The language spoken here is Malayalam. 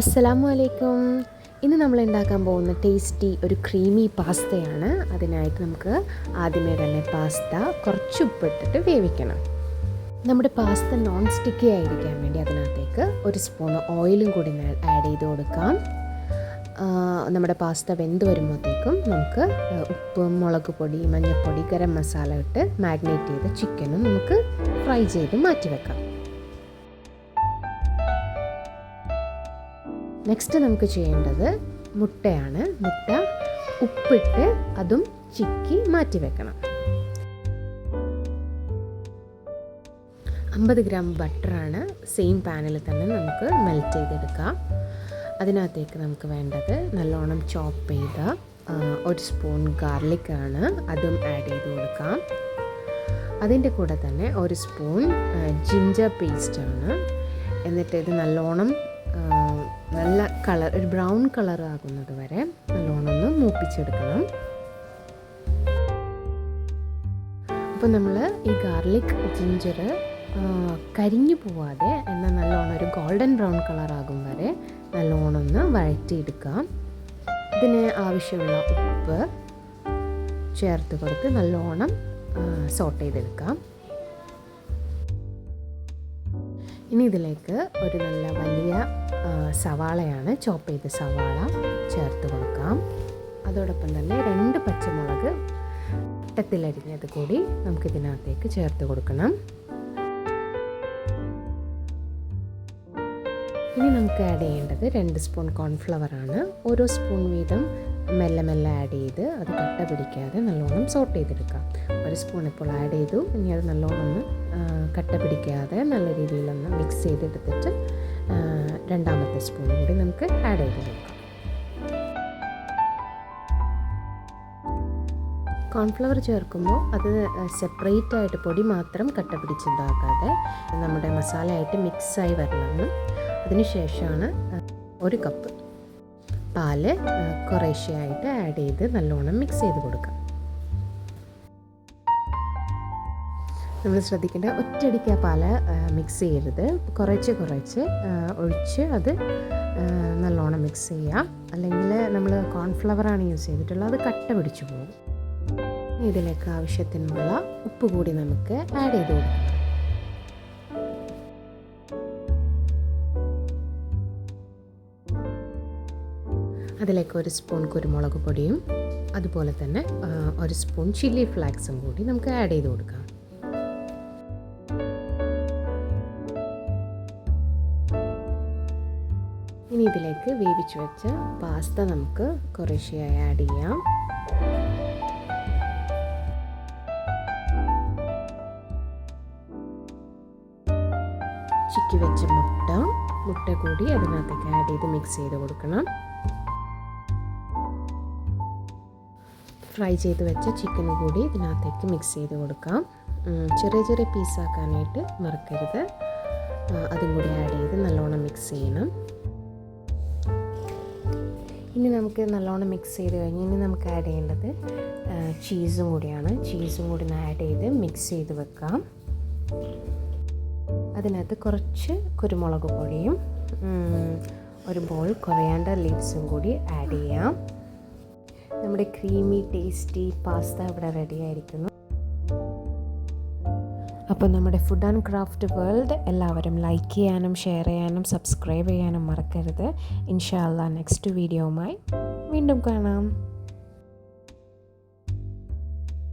അസ്സലാമു അലൈക്കും. ഇന്ന് നമ്മൾ ഉണ്ടാക്കാൻ പോകുന്ന ടേസ്റ്റി ഒരു ക്രീമി പാസ്തയാണ്. അതിനായിട്ട് നമുക്ക് ആദ്യമേ തന്നെ പാസ്ത കുറച്ച് ഉപ്പിട്ടിട്ട് വേവിക്കണം. നമ്മുടെ പാസ്ത നോൺ സ്റ്റിക്കി ആയിരിക്കാൻ വേണ്ടി അതിനകത്തേക്ക് ഒരു സ്പൂൺ ഓയിലും കൂടി ആഡ് ചെയ്ത് കൊടുക്കാം. നമ്മുടെ പാസ്ത വെന്ത് വരുമ്പോഴത്തേക്കും നമുക്ക് ഉപ്പ് മുളക് പൊടി മഞ്ഞൾപ്പൊടി ഗരം മസാല ഇട്ട് മാഗ്നേറ്റ് ചെയ്ത ചിക്കനും നമുക്ക് ഫ്രൈ ചെയ്ത് മാറ്റി വെക്കാം നെക്സ്റ്റ് നമുക്ക് ചെയ്യേണ്ടത് മുട്ടയാണ്. മുട്ട ഉപ്പിട്ട് അതും ചിക്കി മാറ്റി വെക്കണം. അമ്പത് ഗ്രാം ബട്ടറാണ് സെയിം പാനിൽ തന്നെ നമുക്ക് മെൽറ്റ് ചെയ്തെടുക്കാം. അതിനകത്തേക്ക് നമുക്ക് വേണ്ടത് നല്ലോണം ചോപ്പ് ചെയ്ത ഒരു സ്പൂൺ ഗാർലിക് ആണ് അതും ആഡ് ചെയ്ത് കൊടുക്കാം. അതിന്റെ കൂടെ തന്നെ ഒരു സ്പൂൺ ജിഞ്ചർ പേസ്റ്റാണ് എന്നിട്ട് ഇത് നല്ലോണം നല്ല കളർ ഒരു ബ്രൗൺ കളർ ആകുന്നത് വരെ നല്ലോണം ഒന്ന് മൂപ്പിച്ചെടുക്കണം. അപ്പോൾ നമ്മൾ ഈ ഗാർലിക് ജിഞ്ചർ കരിഞ്ഞു പോവാതെ എന്നാൽ നല്ലോണം ഒരു ഗോൾഡൻ ബ്രൗൺ കളർ ആകും വരെ നല്ലോണം ഒന്ന് വഴറ്റിയെടുക്കാം. ഇതിന് ആവശ്യമുള്ള ഉപ്പ് ചേർത്ത് കൊടുത്ത് നല്ലോണം സോട്ട് ചെയ്തെടുക്കാം. ഇനി ഇതിലേക്ക് ഒരു നല്ല വലിയ സവാളയാണ് ചോപ്പ് ചെയ്ത സവാള ചേർത്ത് കൊടുക്കാം. അതോടൊപ്പം തന്നെ രണ്ട് പച്ചമുളക് വട്ടത്തിലരിഞ്ഞത് കൂടി നമുക്കിതിനകത്തേക്ക് ചേർത്ത് കൊടുക്കണം. ഇനി നമുക്ക് ആഡ് ചെയ്യേണ്ടത് രണ്ട് സ്പൂൺ കോൺഫ്ലവർ ആണ്. ഓരോ സ്പൂൺ വീതം മെല്ലെ മെല്ലെ ആഡ് ചെയ്ത് അത് കട്ട പിടിക്കാതെ നല്ലോണം സോട്ട് ചെയ്തെടുക്കാം. ഒരു സ്പൂൺ ഇപ്പോൾ ആഡ് ചെയ്തു. ഇനി അത് നല്ലോണം ഒന്ന് കട്ട പിടിക്കാതെ നല്ല രീതിയിലൊന്ന് മിക്സ് ചെയ്തെടുത്തിട്ട് രണ്ടാമത്തെ സ്പൂൺ കൂടി നമുക്ക് ആഡ് ചെയ്ത് കൊടുക്കാം കോൺഫ്ലവർ ചേർക്കുമ്പോൾ അത് സെപ്പറേറ്റ് ആയിട്ട് പൊടി മാത്രം കട്ട പിടിച്ചുണ്ടാക്കാതെ നമ്മുടെ മസാലയായിട്ട് മിക്സായി വരണമെന്നും അതിനുശേഷമാണ് ഒരു കപ്പ് പാൽ കുറേശ്ശെയായിട്ട് ആഡ് ചെയ്ത് നല്ലോണം മിക്സ് ചെയ്ത് കൊടുക്കാം. നമ്മൾ ശ്രദ്ധിക്കേണ്ട ഒറ്റയടിക്ക് ആ പാൽ മിക്സ് ചെയ്യരുത്. കുറച്ച് കുറച്ച് ഒഴിച്ച് അത് നല്ലോണം മിക്സ് ചെയ്യാം. അല്ലെങ്കിൽ നമ്മൾ കോൺഫ്ലവറാണ് യൂസ് ചെയ്തിട്ടുള്ളത് അത് കട്ട പിടിച്ചു പോകും. ഇതിലേക്ക് ആവശ്യത്തിനുള്ള ഉപ്പ് കൂടി നമുക്ക് ആഡ് ചെയ്ത് കൊടുക്കാം. അതിലേക്ക് ഒരു സ്പൂൺ കുരുമുളക് പൊടിയും അതുപോലെ തന്നെ ഒരു സ്പൂൺ ചില്ലി ഫ്ലാക്സും കൂടി നമുക്ക് ആഡ് ചെയ്ത് കൊടുക്കാം. ഇനി ഇതിലേക്ക് വേവിച്ച് വെച്ച പാസ്ത നമുക്ക് കുറേശ്ശെയായി ആഡ് ചെയ്യാം. ചിക്കി വെച്ച മുട്ട മുട്ട കൂടി അതിനകത്തേക്ക് ആഡ് ചെയ്ത് മിക്സ് ചെയ്ത് കൊടുക്കണം. ഫ്രൈ ചെയ്ത് വെച്ച ചിക്കൻ കൂടി ഇതിനകത്തേക്ക് മിക്സ് ചെയ്ത് കൊടുക്കാം. ചെറിയ ചെറിയ പീസാക്കാനായിട്ട് മറക്കരുത്. അതും കൂടി ആഡ് ചെയ്ത് നല്ലോണം മിക്സ് ചെയ്യണം. ഇനി നമുക്ക് നല്ലോണം മിക്സ് ചെയ്ത് കഴിഞ്ഞ് ഇനി നമുക്ക് ആഡ് ചെയ്യേണ്ടത് ചീസും കൂടിയാണ്. ചീസും കൂടി ആഡ് ചെയ്ത് മിക്സ് ചെയ്ത് വെക്കാം. അതിനകത്ത് കുറച്ച് കുരുമുളക് പൊടിയും ഒരു ബോൾ കൊറിയാണ്ടർ ലീവ്സും കൂടി ആഡ് ചെയ്യാം. നമ്മുടെ ക്രീമി ടേസ്റ്റി പാസ്ത ഇവിടെ റെഡി ആയിരിക്കുന്നു. അപ്പോൾ നമ്മുടെ ഫുഡ് ആൻഡ് ക്രാഫ്റ്റ് വേൾഡ് എല്ലാവരും ലൈക്ക് ചെയ്യാനും ഷെയർ ചെയ്യാനും സബ്സ്ക്രൈബ് ചെയ്യാനും മറക്കരുത്. ഇൻഷാല്ല നെക്സ്റ്റ് വീഡിയോവുമായി വീണ്ടും കാണാം.